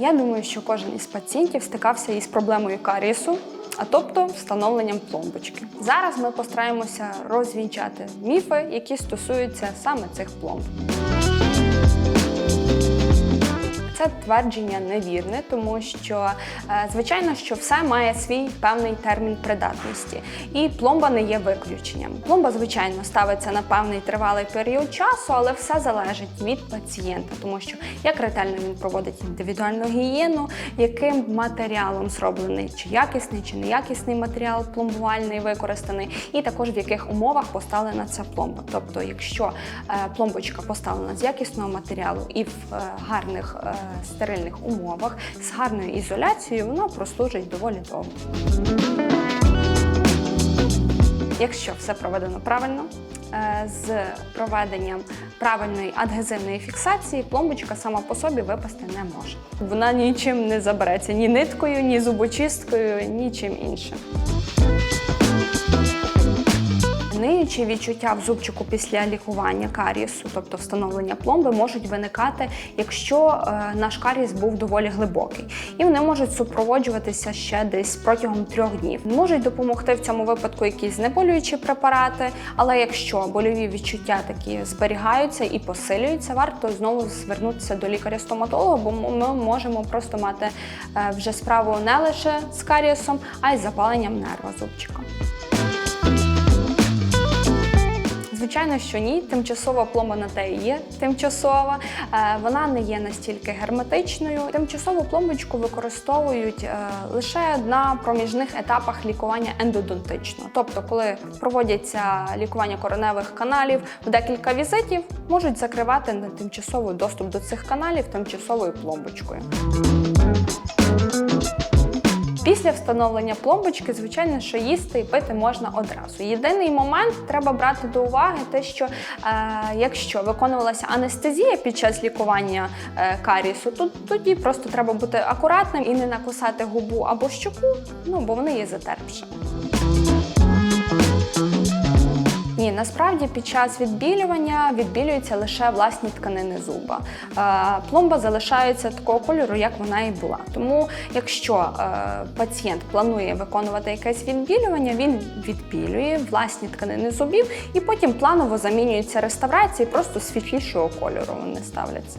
Я думаю, що кожен із пацієнтів стикався із проблемою карісу, а тобто встановленням пломбочки. Зараз ми постараємося розвінчати міфи, які стосуються саме цих пломб. Це твердження невірне, тому що е, звичайно, що все має свій певний термін придатності, і пломба не є виключенням. Пломба, звичайно, ставиться на певний тривалий період часу, але все залежить від пацієнта, тому що як ретельно він проводить індивідуальну гігієну, яким матеріалом зроблений, чи якісний, чи неякісний матеріал пломбувальний використаний, і також в яких умовах поставлена ця пломба. Тобто, якщо е, пломбочка поставлена з якісного матеріалу і в е, гарних стерильних умовах з гарною ізоляцією, воно прослужить доволі довго. Якщо все проведено правильно, е, з проведенням правильної адгезивної фіксації, пломбочка сама по собі випасти не може. Вона нічим не забереться ні ниткою, ні зубочисткою, нічим іншим. Ниючі відчуття в зубчику після лікування карісу, тобто встановлення пломби, можуть виникати, якщо е, наш каріс був доволі глибокий, і вони можуть супроводжуватися ще десь протягом трьох днів. Можуть допомогти в цьому випадку якісь знеболюючі препарати, але якщо больові відчуття такі зберігаються і посилюються, варто знову звернутися до лікаря-стоматолога, бо ми можемо просто мати е, вже справу не лише з карієсом, а й з запаленням нерва зубчика. Звичайно, що ні. Тимчасова пломба на те і є тимчасова. Е, Вона не є настільки герметичною. Тимчасову пломбочку використовують е, лише на проміжних етапах лікування ендодонтичного. Тобто, коли проводяться лікування кореневих каналів в декілька візитів, можуть закривати на тимчасовий доступ до цих каналів тимчасовою пломбочкою. Після встановлення пломбочки, звичайно, що їсти і пити можна одразу. Єдиний момент треба брати до уваги те, що е, якщо виконувалася анестезія під час лікування е, карісу, то тоді просто треба бути акуратним і не накусати губу або щоку, ну бо вони є затерпші. Насправді під час відбілювання відбілюються лише власні тканини зуба. Е, Пломба залишається такого кольору, як вона і була. Тому, якщо е, пацієнт планує виконувати якесь відбілювання, він відбілює власні тканини зубів і потім планово замінюється реставрації, просто світлішого кольору вони ставляться.